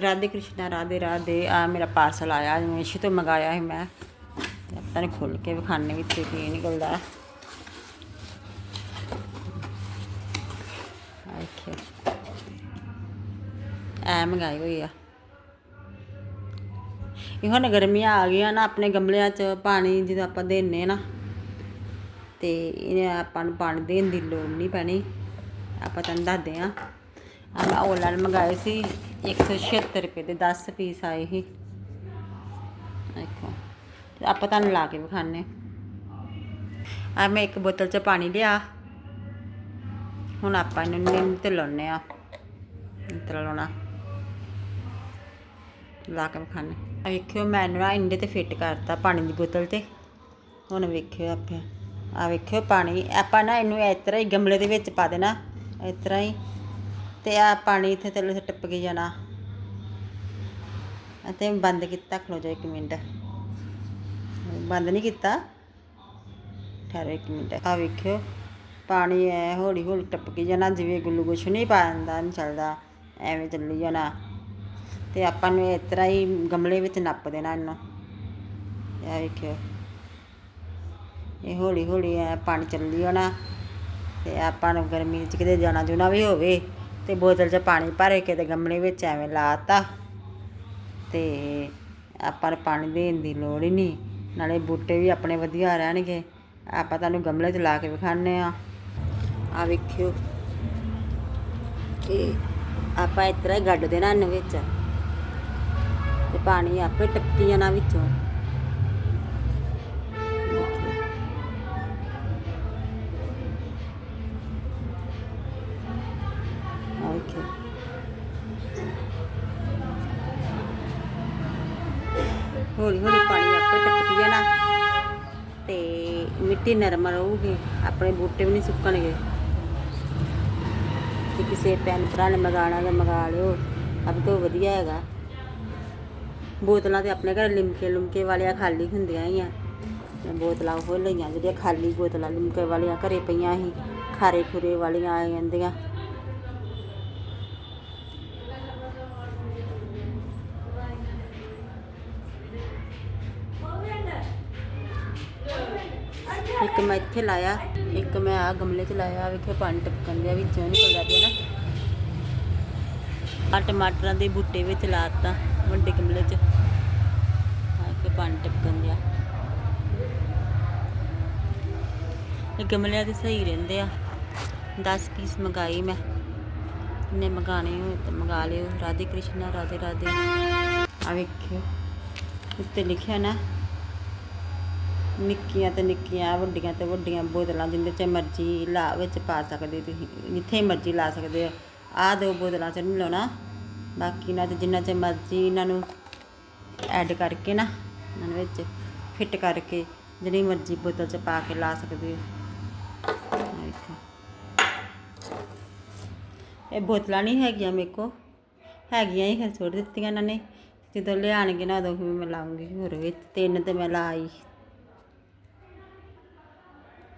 ਰਾਧੇ ਕ੍ਰਿਸ਼ਨਾ, ਰਾਧੇ ਰਾਧੇ, ਆ ਮੇਰਾ ਪਾਰਸਲ ਆਇਆ ਮੀਸ਼ੋ ਤੋਂ ਮੰਗਾਇਆ ਸੀ ਮੈਂ। ਤੇ ਆਪਾਂ ਨੇ ਖੋਲ ਕੇ ਵਿਖਾਣੇ ਵਿੱਚ ਕੀ ਨਿਕਲਦਾ। ਆ ਐ ਮੰਗਾਈ ਹੋਈ ਆ। ਇਹ ਹੁਣ ਗਰਮੀਆਂ ਆ ਗਈਆਂ ਨਾ ਆਪਣੇ ਗਮਲਿਆਂ 'ਚ ਪਾਣੀ ਜਦੋਂ ਆਪਾਂ ਦਿੰਨੇ ਨਾ, ਤੇ ਇਹ ਆਪਾਂ ਨੂੰ ਪਾਣੀ ਦੇਣ ਦੀ ਲੋੜ ਨਹੀਂ ਪੈਣੀ। ਆਪਾਂ ਤੁਹਾਨੂੰ ਦੱਸਦੇ ਆ। ਆ ਮੈਂ ਆਨਲਾਈਨ ਮੰਗਾਏ ਸੀ 176 ਰੁਪਏ ਦੇ 10 ਪੀਸ ਆਏ ਸੀ। ਦੇਖੋ ਆਪਾਂ ਤੁਹਾਨੂੰ ਲਾ ਕੇ ਵਿਖਾਣੇ ਆ ਮੈਂ ਇੱਕ ਬੋਤਲ 'ਚ ਪਾਣੀ ਲਿਆ। ਹੁਣ ਆਪਾਂ ਇਹਨੂੰ ਨਿੰਮ ਤੇ ਲਾਉਣੇ ਆ ਤੇ ਲਾਉਣਾ। ਲਾ ਕੇ ਵਿਖਾਣੇ ਆ ਵੇਖਿਓ, ਮੈਂ ਨਾ ਇੰਡੇ ਤੇ ਫਿੱਟ ਕਰਤਾ ਪਾਣੀ ਦੀ ਬੋਤਲ ਤੇ। ਹੁਣ ਵੇਖਿਓ ਆਪਾਂ। ਆ ਵੇਖਿਓ ਪਾਣੀ। ਆਪਾਂ ਨਾ ਇਹਨੂੰ ਇਸ ਤਰ੍ਹਾਂ ਹੀ ਗਮਲੇ ਦੇ ਵਿੱਚ ਪਾ ਦੇਣਾ। ਇਸ ਤਰ੍ਹਾਂ ਹੀ। ਤੇ ਆ ਪਾਣੀ ਇੱਥੇ ਥੱਲੇ ਟੱਪ ਕੇ ਜਾਣਾ। ਅਤੇ ਬੰਦ ਕੀਤਾ, ਖਲੋ ਜਾ ਇੱਕ ਮਿੰਟ। ਬੰਦ ਨਹੀਂ ਕੀਤਾ। ਠਹਿਰੋ ਇੱਕ ਮਿੰਟ। ਆ ਵੇਖਿਓ, ਪਾਣੀ ਐ ਹੌਲੀ ਹੌਲੀ ਟੱਪ ਕੇ ਜਾਣਾ, ਜਿਵੇਂ ਗਲੂਕੋਸ਼ ਨਹੀਂ ਪਾਉਂਦਾ ਨਹੀਂ ਚੱਲਦਾ, ਐਵੇਂ ਚੱਲੀ ਜਾਣਾ। ਤੇ ਆਪਾਂ ਨੂੰ ਇਸ ਤਰ੍ਹਾਂ ਹੀ ਗਮਲੇ ਵਿੱਚ ਨੱਪ ਦੇਣਾ ਇਹਨੂੰ। ਇਹ ਵੇਖਿਓ। ਇਹ ਹੌਲੀ ਹੌਲੀ ਐ ਪਾਣੀ ਚੱਲੀ ਜਾਣਾ। ਤੇ ਆਪਾਂ ਨੂੰ ਗਰਮੀ 'ਚ ਕਿਤੇ ਜਾਣਾ ਜੁਣਾ ਵੀ ਹੋਵੇ। ਤੇ ਬੋਤਲ 'ਚ ਪਾਣੀ ਭਰ ਕੇ ਤੇ ਗਮਲੇ ਵਿੱਚ ਐਵੇਂ ਲਾਤਾ। ਤੇ ਆਪਾਂ ਨੂੰ ਪਾਣੀ ਦੇਣ ਦੀ ਲੋੜ ਹੀ ਨਹੀਂ। ਨਾਲੇ ਬੂਟੇ ਵੀ ਆਪਣੇ ਵਧੀਆ ਰਹਿਣਗੇ। ਆਪਾਂ ਤੁਹਾਨੂੰ ਗਮਲੇ 'ਚ ਲਾ ਕੇ ਵਿਖਾਣੇ ਆ ਆ ਵੇਖਿਓ। ਕਿ ਆਪਾਂ ਇਸ ਤਰ੍ਹਾਂ ਹੀ ਗੱਡ ਦੇਣਾ ਇਹਨੂੰ ਵਿੱਚ। ਤੇ ਪਾਣੀ ਆਪੇ ਟੱਪੀ ਜਾਣਾ ਵਿੱਚੋਂ। ਹੌਲੀ ਹੌਲੀ ਪਾਣੀ ਆਪੇ ਟਪਕੀ ਜਾਣਾ ਤੇ ਮਿੱਟੀ ਨਰਮ ਰਹੂਗੀ, ਆਪਣੇ ਬੂਟੇ ਵੀ ਨਹੀਂ ਸੁੱਕਣਗੇ। ਤੇ ਕਿਸੇ ਪੈਨ ਭਰਾ ਨੇ ਮਗਾਣਾ ਜਾਂ ਮਗਾ ਲਿਓ, ਸਭ ਤੋਂ ਵਧੀਆ ਹੈਗਾ। ਬੋਤਲਾਂ ਤੇ ਆਪਣੇ ਘਰ ਲਿਮਕੇ ਲੁਮਕੇ ਵਾਲੀਆਂ ਖਾਲੀ ਹੁੰਦੀਆਂ ਹੀ ਆ। ਬੋਤਲਾਂ ਉਹ ਲਈਆਂ ਜਿਹੜੀਆਂ ਖਾਲੀ ਬੋਤਲਾਂ ਲਿਮਕੇ ਵਾਲੀਆਂ ਘਰੇ ਪਈਆਂ ਸੀ ਖਾਰੇ ਖੁਰੇ ਵਾਲੀਆਂ ਆ ਜਾਂਦੀਆਂ। ਇੱਕ ਮੈਂ ਇੱਥੇ ਲਾਇਆ, ਇੱਕ ਮੈਂ ਆ ਗਮਲੇ 'ਚ ਲਾਇਆ ਵੇਖੋ ਪਾਣੀ ਟਪਕਣ ਦਿਆ ਵਿੱਚੋਂ ਨਿਕਲਦਾ ਪਿਆ ਨਾ। ਆ ਟਮਾਟਰਾਂ ਦੇ ਬੂਟੇ ਵਿੱਚ ਲਾਤਾ, ਵੱਡੇ ਗਮਲੇ 'ਚ। ਆ ਕੇ ਪਾਣੀ ਟਪਕਣ ਦਿਆ ਇਹ ਗਮਲਿਆਂ ਦੇ ਸਹੀ ਰਹਿੰਦੇ ਆ। 10 ਪੀਸ ਮੰਗਾਈ ਮੈਂ। ਨੇ ਮੰਗਾਣੇ ਹੋਏ ਤਾਂ ਮੰਗਾ ਲਿਓ। ਰਾਧੇ ਕ੍ਰਿਸ਼ਨ, ਰਾਧੇ ਰਾਧੇ। ਆ ਵੇਖਿਓ, ਉੱਤੇ ਲਿਖਿਆ ਨਾ ਨਿੱਕੀਆਂ ਤੇ ਨਿੱਕੀਆਂ, ਵੱਡੀਆਂ ਤੇ ਵੱਡੀਆਂ ਬੋਤਲਾਂ ਜਿੰਦੇ ਚ ਮਰਜ਼ੀ ਲਾ, ਵਿੱਚ ਪਾ ਸਕਦੇ ਤੁਸੀਂ, ਜਿੱਥੇ ਮਰਜ਼ੀ ਲਾ ਸਕਦੇ ਹੋ। ਆਹ ਦੋ ਬੋਤਲਾਂ ਚ ਨਹੀਂ ਲਾਉਣਾ। ਬਾਕੀ ਨਾਲ ਤੇ ਜਿੰਨਾ ਚ ਮਰਜ਼ੀ ਇਹਨਾਂ ਨੂੰ ਐਡ ਕਰਕੇ ਨਾ, ਇਹਨਾਂ ਵਿੱਚ ਫਿੱਟ ਕਰਕੇ ਜਿਹੜੀ ਮਰਜ਼ੀ ਬੋਤਲ ਚ ਪਾ ਕੇ ਲਾ ਸਕਦੇ ਹੋ। ਇਹ ਬੋਤਲਾਂ ਨਹੀਂ ਹੈਗੀਆਂ ਮੇਰੇ ਕੋ ਹੈਗੀਆਂ ਹੀ, ਫਿਰ ਛੋੜ ਦਿੱਤੀਆਂ ਇਹਨਾਂ ਨੇ। ਜਦੋਂ ਲਿਆਣਗੇ ਨਾ ਉਦੋਂ ਫਿਰ ਮੈਂ ਲਾਉਂਗੀ। ਹੋਰ ਵਿੱਚ ਤਿੰਨ ਤੇ ਮੈਂ ਲਾਈ